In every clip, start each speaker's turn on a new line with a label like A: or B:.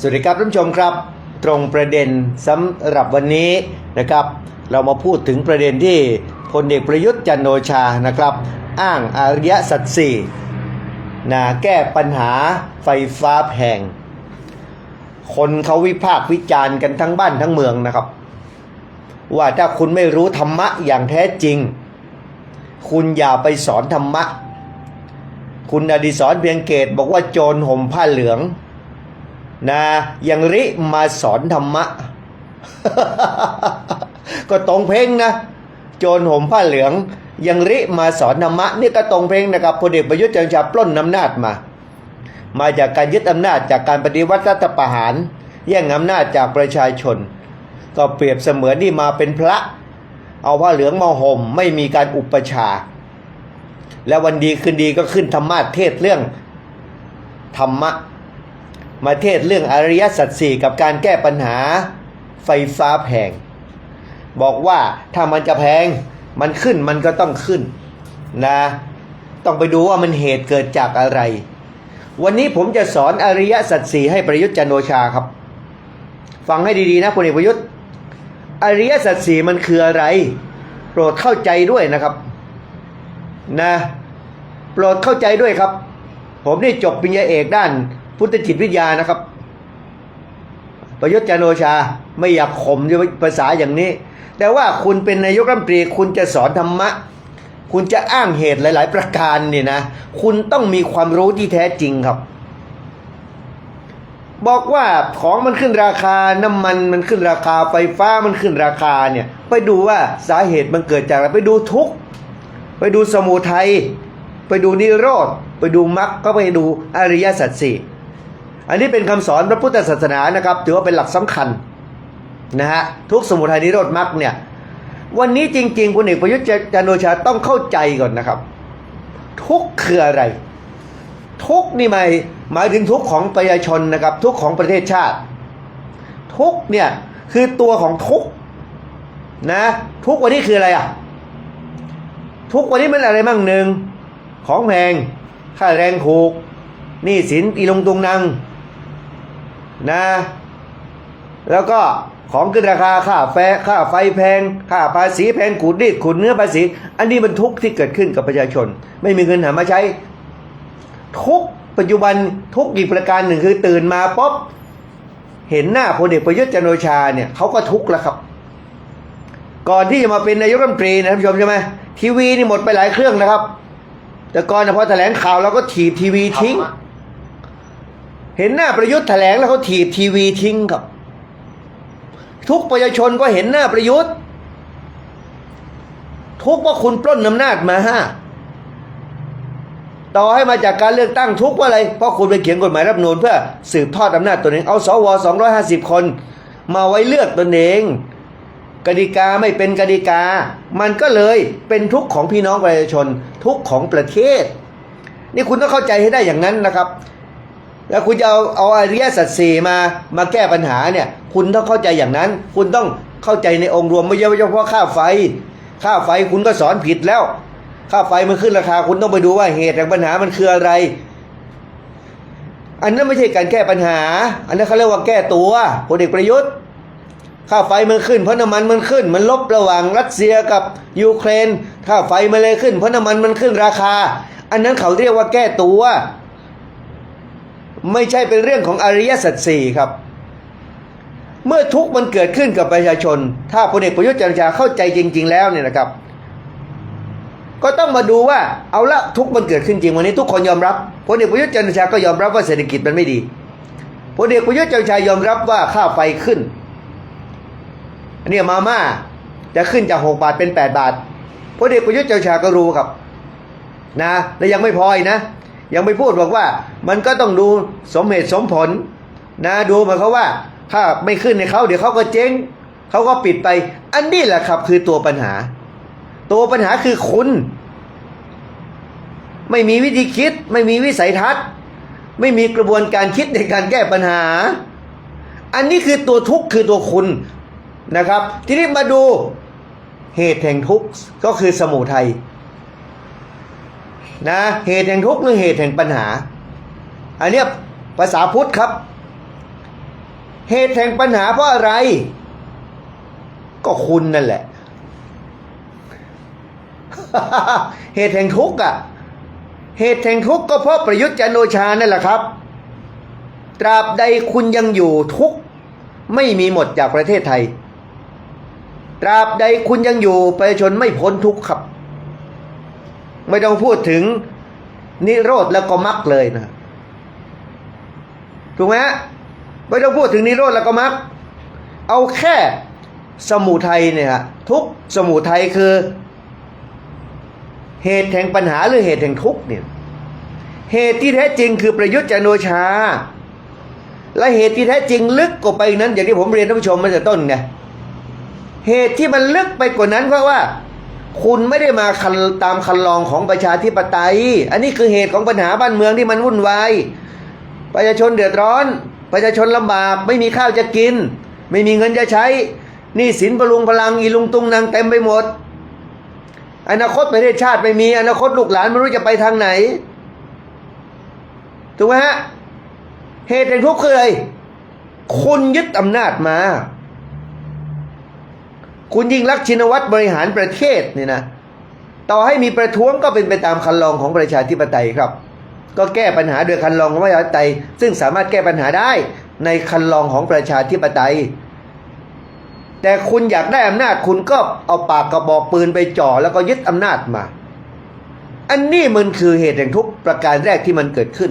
A: สวัสดีครับท่านผู้ชมครับ ตรงประเด็นสำหรับวันนี้นะครับ เรามาพูดถึงประเด็นที่พลเอกประยุทธ์จันโอชานะครับ อ้างอริยสัจสี่นะแก้ปัญหาไฟฟ้าแพง คนเขาวิพากษ์วิจารณ์กันทั้งบ้านทั้งเมืองนะครับ ว่าถ้าคุณไม่รู้ธรรมะอย่างแท้จริง คุณอย่าไปสอนธรรมะ คุณอดิศรเพียงเกตบอกว่าโจรห่มผ้าเหลือง นะยังริมาสอนธรรมะ ก็ตรงเพลงนะ โจรห่มผ้าเหลืองยังริมาสอนธรรมะนี่ก็ตรงเพลงนะครับพลเอกประยุทธ์จันทร์ชาปล้นอำนาจมา มาจากการยึดอำนาจจากการปฏิวัติรัฐประหาร แย่งอำนาจจากประชาชน ก็เปรียบเสมือนนี่มาเป็นพระ เอาผ้าเหลืองมาห่มไม่มีการอุปชา แล้ววันดีคืนดีก็ขึ้นธรรมาเทศเรื่องธรรมะ มาเทศเรื่องอริยสัจสี่กับการแก้ปัญหาไฟฟ้าแพง บอกว่าถ้ามันจะแพงมันขึ้นมันก็ต้องขึ้นนะ ต้องไปดูว่ามันเหตุเกิดจากอะไร วันนี้ผมจะสอนอริยสัจสี่ให้ประยุทธ์จันโอชาครับ ฟังให้ดีๆนะพลเอกประยุทธ์ อริยสัจสี่มันคืออะไร โปรดเข้าใจด้วยนะครับ นะ โปรดเข้าใจด้วยครับ ผมนี่จบปริญญาเอกด้าน พุทธจิตวิทยานะครับ ประยุทธ์จันโอชาไม่อยากข่มด้วยภาษาอย่างนี้ แต่ว่าคุณเป็นนายกรัฐมนตรีคุณจะสอนธรรมะ คุณจะอ้างเหตุหลาย ๆ ประการเนี่ยนะ คุณต้องมีความรู้ที่แท้จริงครับ บอกว่าของมันขึ้นราคาน้ำมันมันขึ้นราคาไฟฟ้ามันขึ้นราคาเนี่ย ไปดูว่าสาเหตุมันเกิดจากอะไรไปดูทุกไปดูสมุทัยไปดูนิโรธ ไปดูมรรคก็ไปดูอริยสัจสี่ อันนี้เป็นคำสอนพระพุทธศาสนานะครับ ถือว่าเป็นหลักสำคัญนะฮะทุกสมุทัยนิโรธมรรคเนี่ย วันนี้จริงๆพลเอกประยุทธ์จันโอชาต้องเข้าใจก่อนนะครับ ทุกคืออะไร ทุกนี่หมายหมายถึงทุกของประชาชนนะครับ ทุกของประเทศชาติ ทุกเนี่ยคือตัวของทุกนะ ทุกวันนี้คืออะไรอะทุกวันนี้มันอะไรมั่งหนึ่งของแพงค่าแรงถูกหนี้สินอีลงตุงนัง นะ แล้วก็ของขึ้นราคาค่าแฟค่าไฟแพงค่าภาษีแพงขูดรีดขูดเนื้อภาษี อันนี้มันทุกข์ที่เกิดขึ้นกับประชาชน ไม่มีเงินหามาใช้ ทุกปัจจุบันทุกอีกประการหนึ่งคือตื่นมาป๊อบเห็นหน้าพลเอกประยุทธ์จันโอชาเนี่ยเขาก็ทุกข์แล้วครับ ก่อนที่จะมาเป็นนายกรัฐมนตรีนะท่านผู้ชมใช่ไหมทีวีนี่หมดไปหลายเครื่องนะครับ แต่ก่อนพอแถลงข่าวเราก็ถีบทีวีทิ้ง เห็นหน้าประยุทธ์แถลงแล้วเขาถีบทีวีทิ้งครับ ทุกประชาชนก็เห็นหน้าประยุทธ์ ทุกว่าคุณปล้นอำนาจมาฮะต่อให้มาจากการเลือกตั้งทุกว่าอะไร เพราะคุณไปเขียนกฎหมายรัฐธรรมนูญเพื่อสืบทอดอำนาจตัวเองเอาสว250คน มาไว้เลือกตนเองกติกาไม่เป็นกติกา มันก็เลยเป็นทุกข์ของพี่น้องประชาชนทุกข์ของประเทศ นี่คุณต้องเข้าใจให้ได้อย่างนั้นนะครับ แล้วคุณจะเอาเอาอริยสัจสี่มามาแก้ปัญหาเนี่ย คุณต้องเข้าใจอย่างนั้น คุณต้องเข้าใจในองค์รวมไม่ใช่เฉพาะค่าไฟ ค่าไฟคุณก็สอนผิดแล้ว ค่าไฟมันขึ้นราคา คุณต้องไปดูว่าเหตุแห่งปัญหามันคืออะไร อันนั้นไม่ใช่การแก้ปัญหา อันนั้นเขาเรียกว่าแก้ตัวพลเอกประยุทธ์ ค่าไฟมันขึ้นเพราะน้ำมันมันขึ้น มันลบระหว่างรัสเซียกับยูเครน ค่าไฟมันเลยขึ้นเพราะน้ำมันมันขึ้นราคา อันนั้นเขาเรียกว่าแก้ตัว ไม่ใช่เป็นเรื่องของอริยสัจสี่ครับ เมื่อทุกข์มันเกิดขึ้นกับประชาชน ถ้าพลเอกประยุทธ์จันทร์ชาเข้าใจจริง ๆ แล้วเนี่ยนะครับ ก็ต้องมาดูว่าเอาละทุกข์มันเกิดขึ้นจริงวันนี้ทุกคนยอมรับพลเอกประยุทธ์จันทร์ชาก็ยอมรับว่าเศรษฐกิจมันไม่ดีพลเอกประยุทธ์จันทร์ชายอมรับว่าค่าไฟขึ้นอันนี้มาม่าจะขึ้นจากหกบาทเป็นแปดบาทพลเอกประยุทธ์จันทร์ชาก็รู้ครับ นะ และยังไม่พออีกนะ ยังไม่พูดบอกว่า มันก็ต้องดูสมเหตุสมผล นะดูมาเขาว่า ถ้าไม่ขึ้นในเขาเดี๋ยวเขาก็เจ๊งเขาก็ปิดไป อันนี้แหละครับ คือตัวปัญหา ตัวปัญหาคือคุณ ไม่มีวิธีคิด ไม่มีวิสัยทัศน์ ไม่มีกระบวนการคิดในการแก้ปัญหา อันนี้คือตัวทุกข์คือตัวคุณนะครับ ทีนี้มาดูเหตุแห่งทุกข์ก็คือสมุทัย นะเหตุแห่งทุกข์หรือเหตุแห่งปัญหา อันเนี้ยภาษาพุทธครับ เหตุแห่งปัญหาเพราะอะไร ก็คุณนั่นแหละ เหตุแห่งทุกข์อะ เหตุแห่งทุกข์ก็เพราะประยุทธ์จันโอชานั่นแหละครับ ตราบใดคุณยังอยู่ทุกข์ไม่มีหมดจากประเทศไทย ตราบใดคุณยังอยู่ประชาชนไม่พ้นทุกข์ครับ ไม่ต้องพูดถึงนิโรธแล้วก็มรรคเลยนะถูกไหมฮะไม่ต้องพูดถึงนิโรธแล้วก็มรรคเอาแค่สมุทัยเนี่ยทุกสมุทัยคือเหตุแห่งปัญหาหรือเหตุแห่งทุกข์เนี่ยเหตุที่แท้จริงคือประยุทธ์จันโอชา และเหตุที่แท้จริงลึกกว่าไปนั้น อย่างที่ผมเรียนท่านผู้ชมมาแต่ต้นไงเหตุที่มันลึกไปกว่านั้นเพราะว่า คุณไม่ได้มาคันตามคันลองของประชาธิปไตย อันนี้คือเหตุของปัญหาบ้านเมืองที่มันวุ่นวาย ประชาชนเดือดร้อน ประชาชนลำบาก ไม่มีข้าวจะกิน ไม่มีเงินจะใช้ นี่สินพลุงพลังอีลุงตุงนางเต็มไปหมด อนาคตประเทศชาติไม่มี อนาคตลูกหลานไม่รู้จะไปทางไหน ถูกไหมฮะ เหตุแห่งทุกข์คืออะไร คุณยึดอำนาจมา คุณยิ่งรักชินวัตรบริหารประเทศนี่นะต่อให้มีประท้วงก็เป็นไปตามคันลองของประชาธิปไตยครับ ก็แก้ปัญหาโดยคันลองของประชาธิปไตย ซึ่งสามารถแก้ปัญหาได้ในคันลองของประชาธิปไตย แต่คุณอยากได้อำนาจคุณก็เอาปากกระบอกปืนไปจ่อแล้วก็ยึดอำนาจมา อันนี้มันคือเหตุแห่งทุกประการแรกที่มันเกิดขึ้น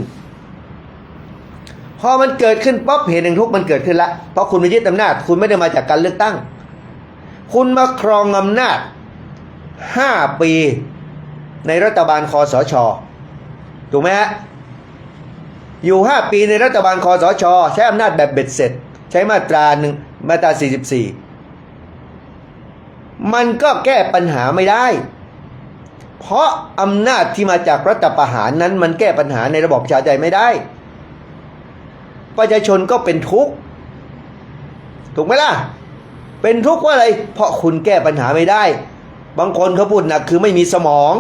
A: พอมันเกิดขึ้นป๊อบเหตุแห่งทุกมันเกิดขึ้นละเพราะคุณไปยึดอำนาจ คุณไม่ได้มาจากการเลือกตั้ง คุณมาครองอำนาจห้าปีในรัฐบาลคอสชถูกไหมฮะอยู่ห้าปีในรัฐบาลคอสช ใช้อำนาจแบบเบ็ดเสร็จ ใช้มาตราหนึ่งมาตราสี่สิบสี่มันก็แก้ปัญหาไม่ได้ เพราะอำนาจที่มาจากรัฐประหารนั้น มันแก้ปัญหาในระบบประชาธิปไตยไม่ได้ ประชาชนก็เป็นทุกข์ ถูกไหมล่ะ เป็นทุกข์ว่าอะไร เพราะคุณแก้ปัญหาไม่ได้ บางคนเขาพูดหนักคือไม่มีสมอง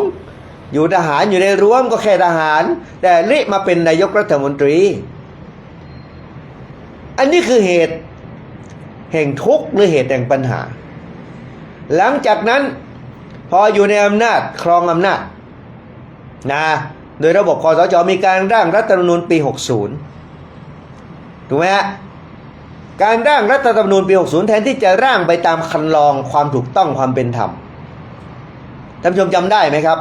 A: อยู่ทหารอยู่ในรั้วมก็แค่ทหาร แต่เละมาเป็นนายกรัฐมนตรี อันนี้คือเหตุแห่งทุกข์หรือเหตุแห่งปัญหา หลังจากนั้นพออยู่ในอำนาจครองอำนาจนะโดยระบบคอสชมีการร่างรัฐธรรมนูญปี 60 ถูกไหมฮะ การร่างรัฐธรรมนูญปี 60 แทนที่จะร่างไปตามคันลองความถูกต้องความเป็นธรรมท่านผู้ชมจำได้ไหมครับ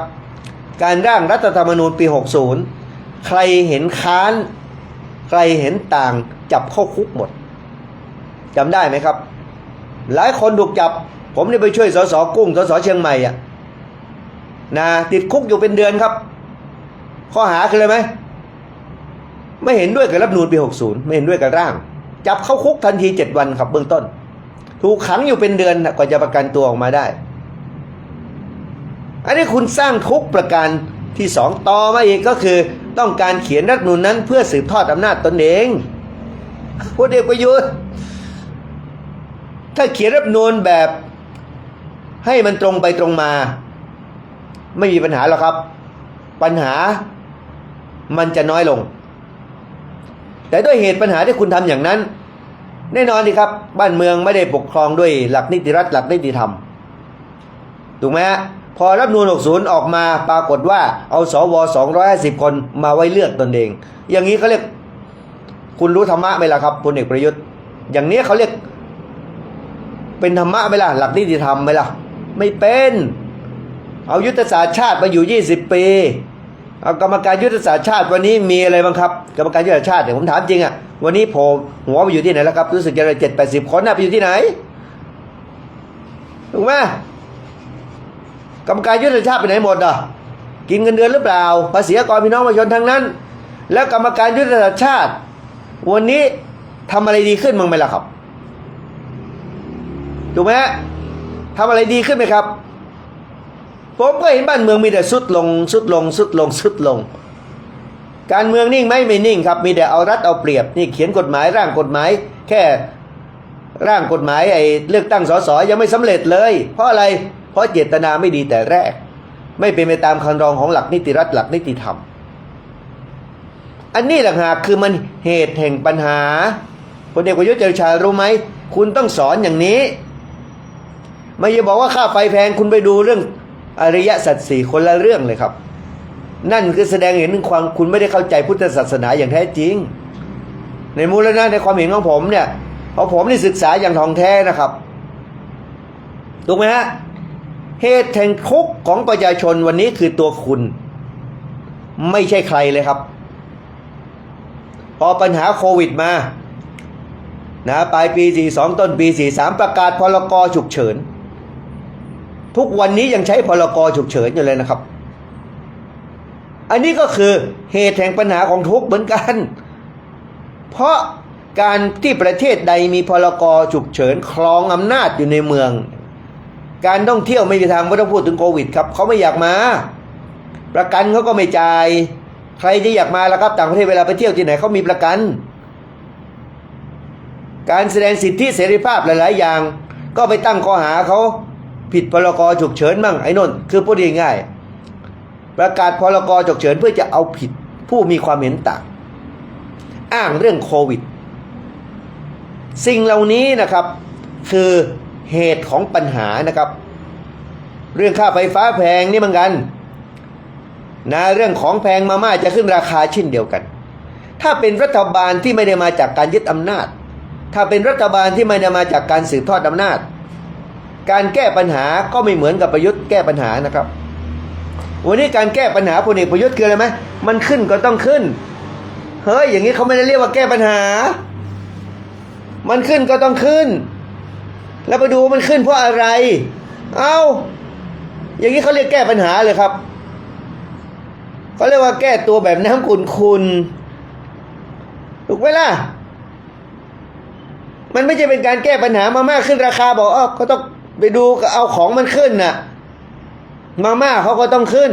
A: การร่างรัฐธรรมนูญปี 60 ใครเห็นค้าน ใครเห็นต่างจับเข้าคุกหมดจำได้ไหมครับ หลายคนถูกจับ ผมนี่ไปช่วยสสกุ้งสสเชียงใหม่อะนะติดคุกอยู่เป็นเดือนครับ ข้อหาคืออะไรไหมไม่เห็นด้วยกับรัฐมนูญปี 60 ไม่เห็นด้วยกับร่าง จับเข้าคุกทันที7วันครับเบื้องต้น ถูกขังอยู่เป็นเดือนน่ะกว่าจะประกันตัวออกมาได้ อันนี้คุณสร้างทุกประการที่สองต่อมาอีกก็คือต้องการเขียนรัฐนูญนั้นเพื่อสืบทอดอำนาจตนเองพลเอกประยุทธ์ถ้าเขียนรัฐนูญแบบให้มันตรงไปตรงมา ไม่มีปัญหาหรอกครับ ปัญหามันจะน้อยลง แต่ด้วยเหตุปัญหาที่คุณทำอย่างนั้น แน่นอนดีครับ บ้านเมืองไม่ได้ปกครองด้วยหลักนิติรัฐหลักนิติธรรม ถูกไหมฮะพอรับนูน60 ออกมาปรากฏว่าเอาสว250 คนมาไว้เลือกตนเอง อย่างนี้เขาเรียก คุณรู้ธรรมะไหมล่ะครับพลเอกประยุทธ์ อย่างนี้เขาเรียก เป็นธรรมะไหมล่ะหลักนิติธรรมไหมล่ะ ไม่เป็น เอายุทธศาสตร์ชาติมาอยู่ 20 ปี เอากรรมการยุทธศาสตร์ชาติวันนี้มีอะไรบ้างครับ กรรมการยุทธศาสตร์ชาติเนี่ยผมถามจริงอะวันนี้โผล่หัวไปอยู่ที่ไหนแล้วครับ รู้สึกจะเจ็ดแปดสิบคนน่ะไปอยู่ที่ไหนถูกไหมกรรมการยุทธศาสตร์ชาติไปไหนหมดอะกินเงินเดือนหรือเปล่าภาษีกรพี่น้องประชาชนทั้งนั้น แล้วกรรมการยุทธศาสตร์ชาติ วันนี้ทำอะไรดีขึ้นมั้งไหมล่ะครับถูกไหมทำอะไรดีขึ้นไหมครับ ผมก็เห็นบ้านเมืองมีแต่สุดลงสุดลงสุดลงสุดลง การเมืองนิ่งไหมไม่นิ่งครับมีแต่เอารัดเอาเปรียบนี่เขียนกฎหมายร่างกฎหมาย แค่ร่างกฎหมายไอ้เลือกตั้งสสยังไม่สำเร็จเลย เพราะอะไรเพราะเจตนาไม่ดีแต่แรก ไม่เป็นไปตามคันรองของหลักนิติรัฐหลักนิติธรรม อันนี้หละหากคือมันเหตุแห่งปัญหาพลเอกประยุทธ์จันทร์ชารู้ไหมคุณต้องสอนอย่างนี้ ไม่ใช่บอกว่าค่าไฟแพงคุณไปดูเรื่อง อริยสัจสี่คนละเรื่องเลยครับ นั่นคือแสดงเห็นถึงความคุณไม่ได้เข้าใจพุทธศาสนาอย่างแท้จริง ในมูลนะในความเห็นของผมเนี่ยเพราะผมนี่ศึกษาอย่างทองแท้นะครับถูกไหมฮะเหตุแห่งทุกข์ของประชาชนวันนี้คือตัวคุณ ไม่ใช่ใครเลยครับ พอปัญหาโควิดมานะปลายปี 42 ต้นปี 43 ประกาศพลกฉุกเฉิน ทุกวันนี้ยังใช้พลกรฉุกเฉินอยู่เลยนะครับ อันนี้ก็คือเหตุแห่งปัญหาของทุกเหมือนกัน เพราะการที่ประเทศใดมีพลกรฉุกเฉินครองอำนาจอยู่ในเมือง การท่องเที่ยวไม่มีทางไม่ต้องพูดถึงโควิดครับเขาไม่อยากมา ประกันเขาก็ไม่จ่าย ใครที่อยากมาแล้วครับต่างประเทศเวลาไปเที่ยวที่ไหนเขามีประกัน การแสดงสิทธิเสรีภาพหลาย ๆ อย่าง ก็ไปตั้งข้อหาเขา ผิดพรกฉุกเฉินมั่งไอ้นนคือพูดง่ายๆประกาศพรกฉุกเฉินเพื่อจะเอาผิดผู้มีความเห็นต่าง อ้างเรื่องโควิด สิ่งเหล่านี้นะครับ คือเหตุของปัญหานะครับ เรื่องค่าไฟฟ้าแพงนี่เหมือนกันนะเรื่องของแพงมาม่าจะขึ้นราคาเช่นเดียวกัน ถ้าเป็นรัฐบาลที่ไม่ได้มาจากการยึดอำนาจ ถ้าเป็นรัฐบาลที่ไม่ได้มาจากการสืบทอดอำนาจ การแก้ปัญหาก็ไม่เหมือนกับประยุทธ์แก้ปัญหานะครับ วันนี้การแก้ปัญหาพลเอกประยุทธ์คืออะไรไหมมันขึ้นก็ต้องขึ้น เฮ้ยอย่างนี้เขาไม่ได้เรียกว่าแก้ปัญหา มันขึ้นก็ต้องขึ้น แล้วไปดูว่ามันขึ้นเพราะอะไร เอา้า อย่างนี้เขาเรียกแก้ปัญหาเลยครับเขาเรียกว่าแก้ตัวแบบน้ำขุนคุณถูกไหมล่ะ มันไม่ใช่เป็นการแก้ปัญหามามากขึ้นราคาบอกอ๋อก็ต้อง ไปดูเอาของมันขึ้นน่ะ มาม่าเขาก็ต้องขึ้น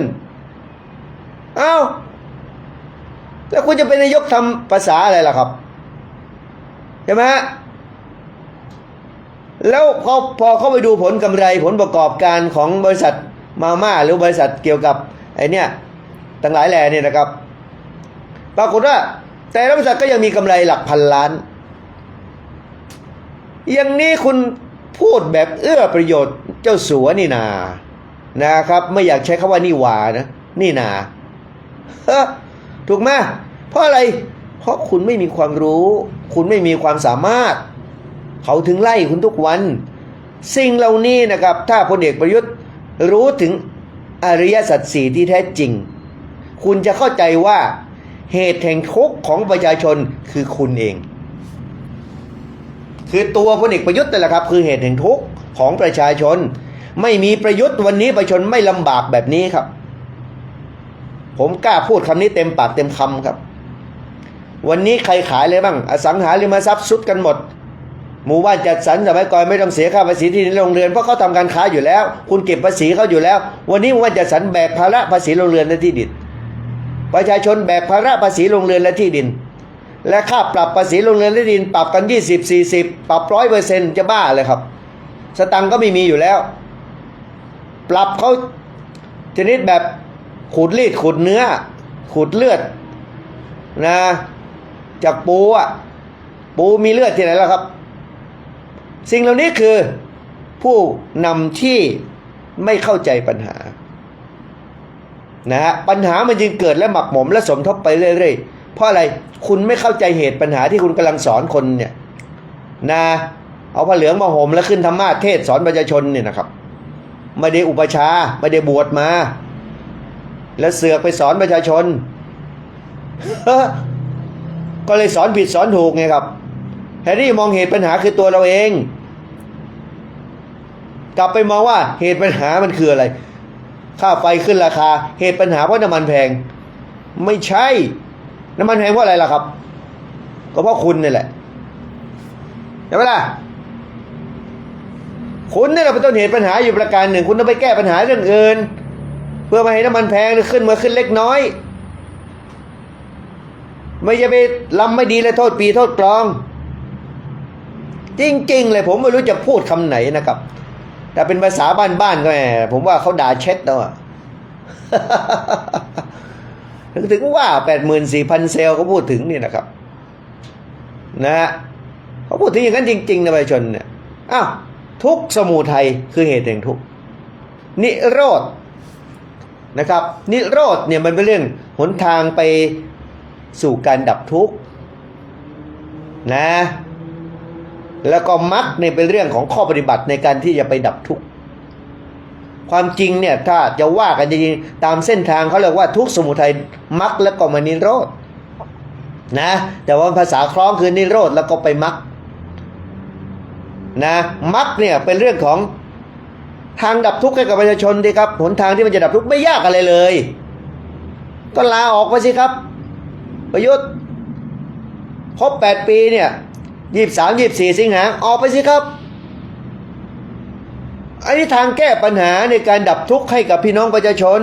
A: เอา้า แล้วคุณจะเป็นนายกทำภาษาอะไรล่ะครับ ใช่ไหมฮะแล้วพอพอเข้าไปดูผลกำไรผลประกอบการของบริษัทมาม่าหรือบริษัทเกี่ยวกับไอเนี้ยต่างหลายแหล่เนี่ยนะครับ ปรากฏว่า แต่ละบริษัทก็ยังมีกำไรหลักพันล้าน อย่างนี้คุณ พูดแบบเอื้อประโยชน์เจ้าสัวนี่นา นะครับ ไม่อยากใช้คำว่านี่หวานะ นี่นาถูกไหมเพราะอะไร เพราะคุณไม่มีความรู้ คุณไม่มีความสามารถ เขาถึงไล่คุณทุกวัน สิ่งเหล่านี้นะครับ ถ้าพลเอกประยุทธ์รู้ถึงอริยสัจสี่ที่แท้จริง คุณจะเข้าใจว่าเหตุแห่งทุกข์ของประชาชนคือคุณเอง คือตัวพลเอกประยุทธ์นั่นแหละครับ คือเหตุแห่งทุกข์ของประชาชน ไม่มีประยุทธ์วันนี้ประชาชนไม่ลำบากแบบนี้ครับ ผมกล้าพูดคำนี้เต็มปากเต็มคำครับ วันนี้ใครขายเลยบ้าง อสังหาริมทรัพย์สุดกันหมด หมู่บ้านจัดสรรสมัยก่อนไม่ต้องเสียค่าภาษีที่ดินโรงเรือนเพราะเขาทำการค้าอยู่แล้ว คุณเก็บภาษีเขาอยู่แล้ว วันนี้หมู่บ้านจัดสรรแบกภาระภาษีโรงเรือนและที่ดินประชาชนแบกภาระภาษีโรงเรือนและที่ดิน และค่าปรับภาษีโรงเรือนและดินปรับกัน 20 40 ปรับร้อยเปอร์เซ็นจะบ้าเลยครับ สตังค์ก็ไม่มีอยู่แล้ว ปรับเขาชนิดแบบขูดรีดขูดเนื้อขูดเลือดนะจากปูอะปูมีเลือดที่ไหนแล้วครับ สิ่งเหล่านี้คือผู้นำที่ไม่เข้าใจปัญหานะฮะปัญหามันจึงเกิดและหมักหมมและสมทบไปเรื่อยๆ เพราะอะไรคุณไม่เข้าใจเหตุปัญหาที่คุณกำลังสอนคนเนี่ยนะเอาผ้าเหลืองมาห่มแล้วขึ้นธรรมาเทศสอนประชาชนเนี่ยนะครับไม่ได้อุปชาไม่ได้บวชมา แล้วเสือกไปสอนประชาชน ก็เลยสอนผิดสอนถูกไงครับแฮร์รี่มองเหตุปัญหาคือตัวเราเอง กลับไปมองว่าเหตุปัญหามันคืออะไร ค่าไฟขึ้นราคา เหตุปัญหาเพราะน้ำมันแพง ไม่ใช่ น้ำมันแพงเพราะอะไรล่ะครับ ก็เพราะคุณนี่แหละใช่ไหมล่ะคุณนี่แหละเป็นต้นเหตุปัญหาอยู่ประการหนึ่ง คุณต้องไปแก้ปัญหาเรื่องอื่น เพื่อมาให้น้ำมันแพงหรือขึ้นมาขึ้นเล็กน้อย ไม่จะไปลำไม่ดีเลยโทษปีโทษกรอง จริง ๆ เลยผมไม่รู้จะพูดคำไหนนะครับ แต่เป็นภาษาบ้านๆก็แหมผมว่าเขาด่าเช็ดแล้วอะ ถึงว่าแปดหมื่นสี่พันเซลล์เขาพูดถึงนี่นะครับ นะฮะเขาพูดถึงอย่างนั้นจริงๆนะประชาชนเนี่ยอ้าวทุกสมุทัยคือเหตุแห่งทุกนิโรธนะครับ นิโรธเนี่ยมันเป็นเรื่องหนทางไปสู่การดับทุกข์นะแล้วก็มรรคเนี่ยเป็นเรื่องของข้อปฏิบัติในการที่จะไปดับทุกข์ ความจริงเนี่ยถ้าจะว่ากันจริงตามเส้นทางเขาเรียกว่าทุกสมุทัยมรรคแล้วก็มานิโรธนะแต่ว่าภาษาคล้องคือนิโรธแล้วก็ไปมรรคนะมรรคเนี่ยเป็นเรื่องของทางดับทุกข์ให้กับประชาชนดีครับหนทางที่มันจะดับทุกข์ไม่ยากอะไรเลย ก็ลาออกไปสิครับ ประยุทธ์ครบแปดปีเนี่ยยี่สามยี่สี่สิงหาออกไปสิครับ อันนี้ทางแก้ปัญหาในการดับทุกข์ให้กับพี่น้องประชาชน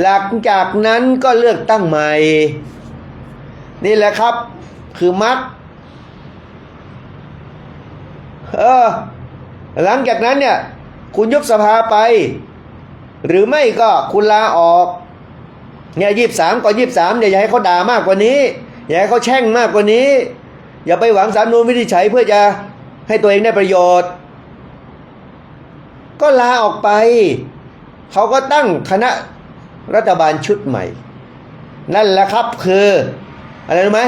A: หลังจากนั้นก็เลือกตั้งใหม่ นี่แหละครับ คือมรรคเออ หลังจากนั้นเนี่ย คุณยุบสภาไป หรือไม่ก็คุณลาออก เนี่ยยี่สามก็ยี่สามเนี่ยอย่าให้เขาด่ามากกว่านี้ อย่าให้เขาแช่งมากกว่านี้ อย่าไปหวังสารนูนวินิจฉัยเพื่อจะให้ตัวเองได้ประโยชน์ ก็ลาออกไป เขาก็ตั้งคณะรัฐบาลชุดใหม่ นั่นแหละครับคือ อะไรรู้ไหม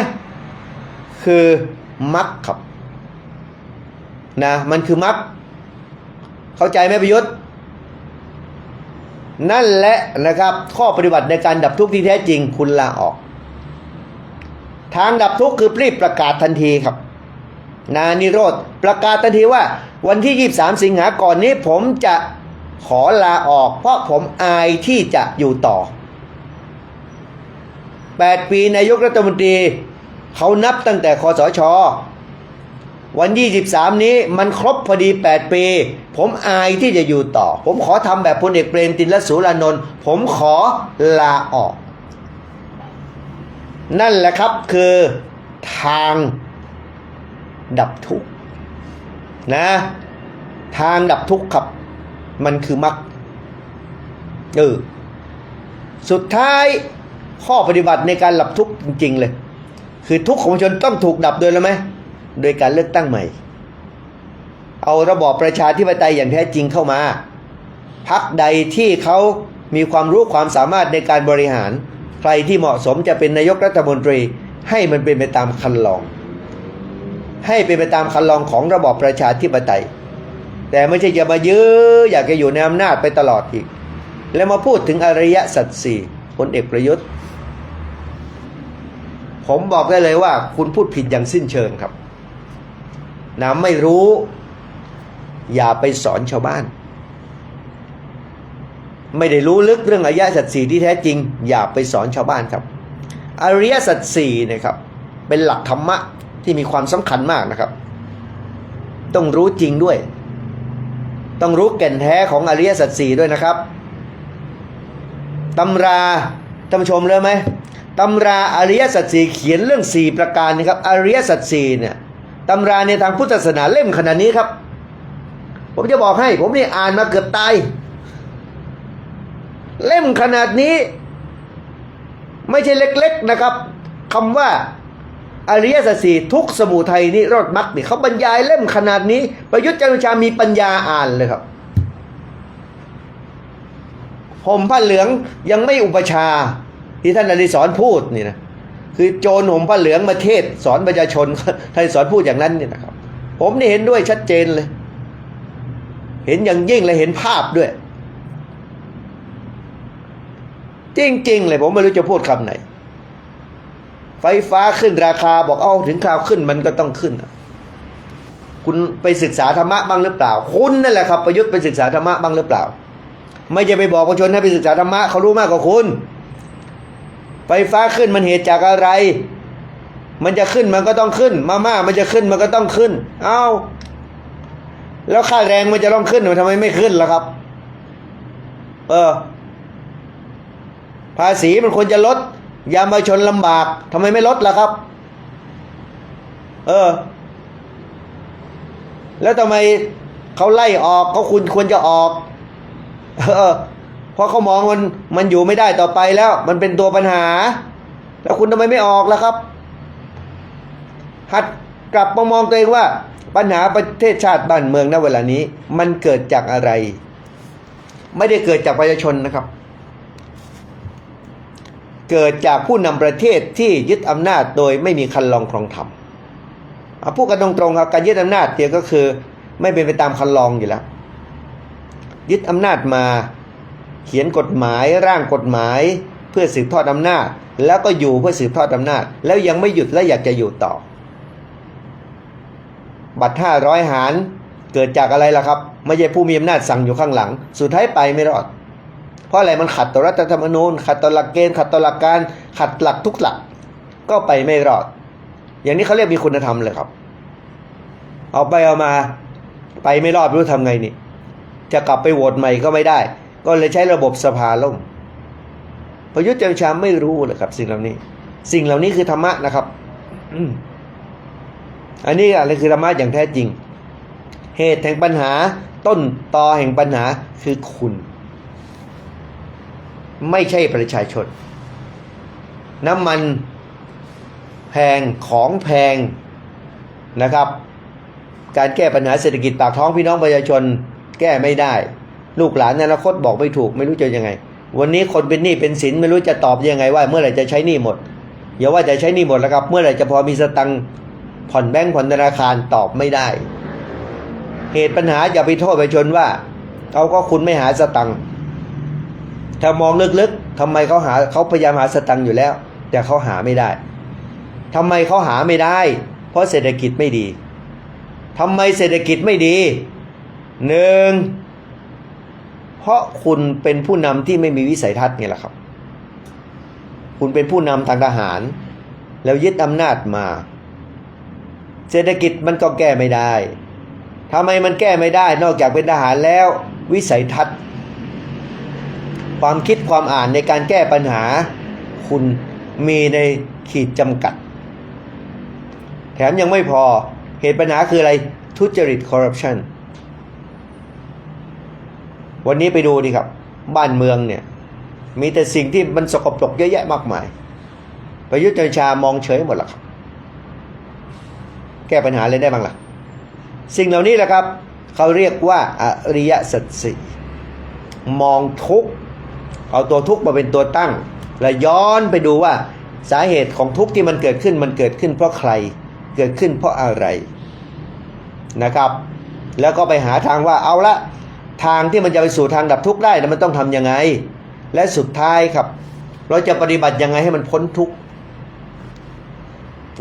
A: คือมักครับนะมันคือมักเข้าใจไหมประยุทธ์ นั่นแหละนะครับ ข้อปฏิบัติในการดับทุกข์ที่แท้จริงคุณลาออก ทางดับทุกข์คือรีบประกาศทันทีครับ นานิโรธประกาศทันทีว่า วันที่ 23 สิงหาก่อนนี้ผมจะขอลาออก เพราะผมอายที่จะอยู่ต่อ 8 ปีนายกรัฐมนตรี เขานับตั้งแต่คอสช วันที่23 นี้มันครบพอดี 8 ปี ผมอายที่จะอยู่ต่อ ผมขอทำแบบพลเอกเปรมตินและสุรานนท์ผมขอลาออก นั่นแหละครับคือทาง ดับทุกข์นะ ทางดับทุกข์ครับ มันคือมรรคเออสุดท้ายข้อปฏิบัติในการดับทุกข์จริง ๆ เลย คือทุกข์ของประชาชนต้องถูกดับโดยแล้วไหมโดยการเลือกตั้งใหม่ เอาระบอบประชาธิปไตยอย่างแท้จริงเข้ามาพักใดที่เขามีความรู้ความสามารถในการบริหาร ใครที่เหมาะสมจะเป็นนายกรัฐมนตรี ให้มันเป็นไปตามคันลอง ให้เป็นไปตามคันลองของระบอบประชาธิปไตย แต่ไม่ใช่จะมายื้ออยากจะอยู่ในอำนาจไปตลอดอีก แล้วมาพูดถึงอริยสัจสี่พลเอกประยุทธ์ ผมบอกได้เลยว่าคุณพูดผิดอย่างสิ้นเชิงครับนะไม่รู้ อย่าไปสอนชาวบ้าน ไม่ได้รู้ลึกเรื่องอริยสัจสี่ที่แท้จริง อย่าไปสอนชาวบ้านครับ อริยสัจสี่นะครับ เป็นหลักธรรมะ ที่มีความสำคัญมากนะครับ ต้องรู้จริงด้วย ต้องรู้แก่นแท้ของอริยสัจสี่ด้วยนะครับตำราท่านผู้ชมเลยไหมตำราอริยสัจสี่เขียนเรื่องสี่ประการนะครับ อริยสัจสี่เนี่ยตำราในทางพุทธศาสนาเล่มขนาดนี้ครับ ผมจะบอกให้ผมนี่อ่านมาเกือบตาย เล่มขนาดนี้ ไม่ใช่เล็ก ๆนะครับคำว่า อริยสัจสี่ทุกสมุทัยนิโรธมรรคนี่เขาบรรยายเล่มขนาดนี้ ประยุทธ์จันทร์ชามีปัญญาอ่านเลยครับห่มผ้าเหลืองยังไม่อุปชา ที่ท่านอดิศรพูดนี่นะคือโจรห่มผ้าเหลืองมาเทศ สอนประชาชนท่านสอดิศรพูดอย่างนั้นนี่นะครับ ผมนี่เห็นด้วยชัดเจนเลย เห็นอย่างยิ่งเลยเห็นภาพด้วย จริงๆเลยผมไม่รู้จะพูดคำไหน ไฟฟ้าขึ้นราคาบอกเอาถึงคราวขึ้นมันก็ต้องขึ้น คุณไปศึกษาธรรมะบ้างหรือเปล่า คุณนั่นแหละครับประยุทธ์ไปศึกษาธรรมะบ้างหรือเปล่า ไม่จะไปบอกประชาชนให้ไปศึกษาธรรมะเขารู้มากกว่าคุณ ไฟฟ้าขึ้นมันเหตุจากอะไร มันจะขึ้นมันก็ต้องขึ้น มาม่ามันจะขึ้นมันก็ต้องขึ้น เอา้า แล้วค่าแรงมันจะต้องขึ้นมันทำไมไม่ขึ้นล่ะครับ เออ ภาษีมันควรจะลด ยามปชาชนลำบากทำไมไม่ลดล่ะครับ เออ แล้วทำไมเขาไล่ออกเขาคุณควรจะออก เออ เพราะเขามองมันมันอยู่ไม่ได้ต่อไปแล้ว มันเป็นตัวปัญหา แล้วคุณทำไมไม่ออกล่ะครับ หัดกลับมามองตัวเองว่า ปัญหาประเทศชาติบ้านเมืองณเวลานี้ มันเกิดจากอะไร ไม่ได้เกิดจากประชาชนนะครับ เกิดจากผู้นำประเทศที่ยึดอำนาจโดยไม่มีคันลองครองธรรมพูดกันตรงๆครับการยึดอำนาจเดียวก็คือ ไม่เป็นไปตามคันลองอยู่แล้ว ยึดอำนาจมาเขียนกฎหมายร่างกฎหมาย เพื่อสืบทอดอำนาจ แล้วก็อยู่เพื่อสืบทอดอำนาจ แล้วยังไม่หยุดและอยากจะอยู่ต่อ บัตรห้าร้อยหารเกิดจากอะไรล่ะครับ ไม่ใช่ผู้มีอำนาจสั่งอยู่ข้างหลัง สุดท้ายไปไม่รอด เพราะอะไรมันขัดต่อรัฐธรรมนูญ ขัดต่อหลักเกณฑ์ขัดต่อหลักการขัดหลักทุกหลัก ก็ไปไม่รอด อย่างนี้เขาเรียกมีคุณธรรมเลยครับ เอาไปเอามาไปไม่รอดไม่รู้ทำไงนี่ จะกลับไปโหวตใหม่ก็ไม่ได้ ก็เลยใช้ระบบสภาล่มประยุทธ์จันทร์ชาไม่รู้เลยครับ สิ่งเหล่านี้ สิ่งเหล่านี้คือธรรมะนะครับอันนี้อะไรคือธรรมะอย่างแท้จริง เหตุแห่งปัญหาต้นตอแห่งปัญหาคือคุณ ไม่ใช่ประชาชน น้ำมันแพงของแพงนะครับ การแก้ปัญหาเศรษฐกิจปากท้องพี่น้องประชาชนแก้ไม่ได้ ลูกหลานในอนาคตบอกไม่ถูก ไม่รู้จะยังไง วันนี้คนเป็นหนี้เป็นสินไม่รู้จะตอบยังไงว่า เมื่อไหร่จะใช้หนี้หมดอย่าว่าจะใช้หนี้หมดแล้วครับ เมื่อไหร่จะพอมีสตังค์ผ่อนแบงก์ผ่อนธนาคารตอบไม่ได้ เหตุปัญหาอย่าไปโทษประชาชนว่าเขาก็คุณไม่หาสตังค์ ถ้ามองลึกๆทำไมเขาหาเขาพยายามหาสตังค์อยู่แล้ว แต่เขาหาไม่ได้ทำไมเขาหาไม่ได้ เพราะเศรษฐกิจไม่ดีทำไมเศรษฐกิจไม่ดีหนึ่งเพราะคุณเป็นผู้นำที่ไม่มีวิสัยทัศน์ไงล่ะครับ คุณเป็นผู้นำทางทหาร แล้วยึดอำนาจมา เศรษฐกิจมันก็แก้ไม่ได้ทำไมมันแก้ไม่ได้ นอกจากเป็นทหารแล้ว วิสัยทัศน์ ความคิดความอ่านในการแก้ปัญหา คุณมีในขีดจำกัด แถมยังไม่พอเหตุปัญหาคืออะไรทุจริตคอร์รัปชันวันนี้ไปดูดิครับ บ้านเมืองเนี่ย มีแต่สิ่งที่มันสกปรกเยอะแยะมากมายประยุทธ์จันทร์โอชามองเฉยหมดแล้วครับแก้ปัญหาอะไรได้บ้างล่ะ สิ่งเหล่านี้แหละครับ เขาเรียกว่าอริยสัจสี่มองทุก เอาตัวทุกข์มาเป็นตัวตั้ง และย้อนไปดูว่าสาเหตุของทุกข์ที่มันเกิดขึ้นมันเกิดขึ้นเพราะใครเกิดขึ้นเพราะอะไรนะครับ แล้วก็ไปหาทางว่าเอาละทางที่มันจะไปสู่ทางดับทุกข์ได้นะมันต้องทำยังไง และสุดท้ายครับ เราจะปฏิบัติยังไงให้มันพ้นทุกข์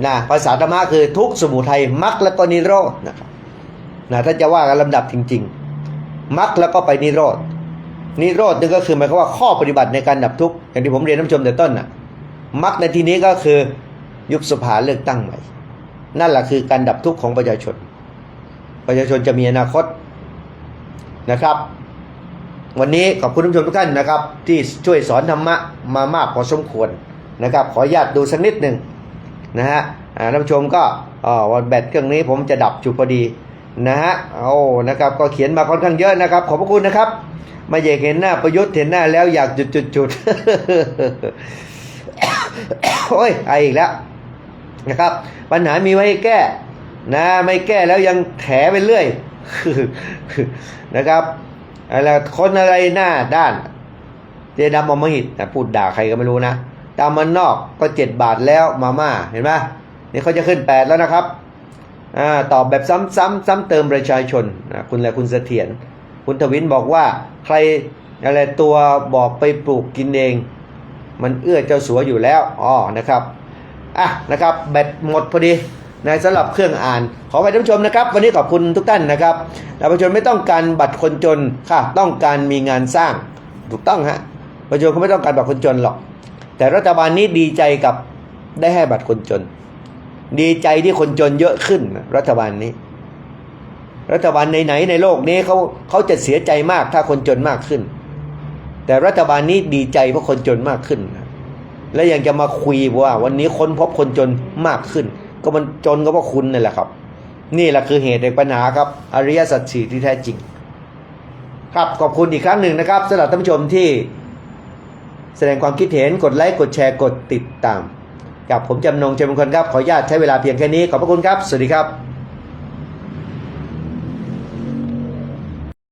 A: นะภาษาธรรมะคือทุกข์สมุทัยมรรคแล้วก็นิโรธนะครับนะถ้าจะว่ากันลำดับจริง ๆมรรคแล้วก็ไปนิโรธ นิโรธนี่ก็คือหมายความว่าข้อปฏิบัติในการดับทุกข์อย่างที่ผมเรียนท่านผู้ชมแต่ต้นน่ะมรรคในที่นี้ก็คือยุบสภาเลือกตั้งใหม่ นั่นแหละคือการดับทุกข์ของประชาชน ประชาชนจะมีอนาคตนะครับ วันนี้ขอบคุณท่านผู้ชมทุกท่านนะครับ ที่ช่วยสอนธรรมะมามากพอสมควรนะครับ ขออนุญาตดูสักนิดหนึ่งนะฮะท่านผู้ชมก็อ๋อวันแบตเครื่องนี้ผมจะดับจุพอดีนะฮะเอานะครับก็เขียนมาค่อนข้างเยอะนะครับ ขอบพระคุณนะครับ มาอยากเห็นหน้าประยุทธ์เห็นหน้าแล้วอยากจุดจุดจุดโอ้ยไออีกแล้วนะครับ ปัญหามีไว้ให้แก้ นะไม่แก้แล้วยังแถไปเรื่อยนะครับอะไรคนอะไรหน้าด้าน เจดำอมหิตนะพูดด่าใครก็ไม่รู้นะตามมันนอกก็เจ็ดบาทแล้วมาม่าเห็นไหมนี่เขาจะขึ้นแปดแล้วนะครับอ่าตอบแบบซ้ำซ้ำซ้ำเติมประชาชนนะคุณและคุณเสถียร คุณทวินบอกว่าใครอะไรตัวบอกไปปลูกกินเอง มันเอื้อเจ้าสัวอยู่แล้วอ๋อนะครับอะนะครับแบตหมดพอดีนสำหรับเครื่องอ่าน ขอไปท่านผู้ชมนะครับ วันนี้ขอบคุณทุกท่านนะครับประชาชนไม่ต้องการบัตรคนจนค่ะ ต้องการมีงานสร้างถูกต้องฮะประชาชนเขาไม่ต้องการบัตรคนจนหรอก แต่รัฐบาลนี้ดีใจกับได้ให้บัตรคนจน ดีใจที่คนจนเยอะขึ้นรัฐบาลนี้ รัฐบาลไหนๆในโลกนี้เขาเขาจะเสียใจมากถ้าคนจนมากขึ้น แต่รัฐบาลนี้ดีใจเพราะคนจนมากขึ้น และยังจะมาคุยว่า วันนี้ค้นพบคนจนมากขึ้น ก็มันจนก็เพราะคุณนั่แหละครับ นี่แหละคือเหตุแห่งปัญหาครับ อริยสัจสี่ที่แท้จริง ครับขอบคุณอีกครั้งหนึ่งนะครับสำหรับท่านผู้ชมที่แสดงความคิดเห็นกดไลค์กดแชร์กดติดตามกับผมจำนงเจมคลครับขออนุญาตใช้เวลาเพียงแค่นี้ขอบพระคุณครับ สวัสดีครับ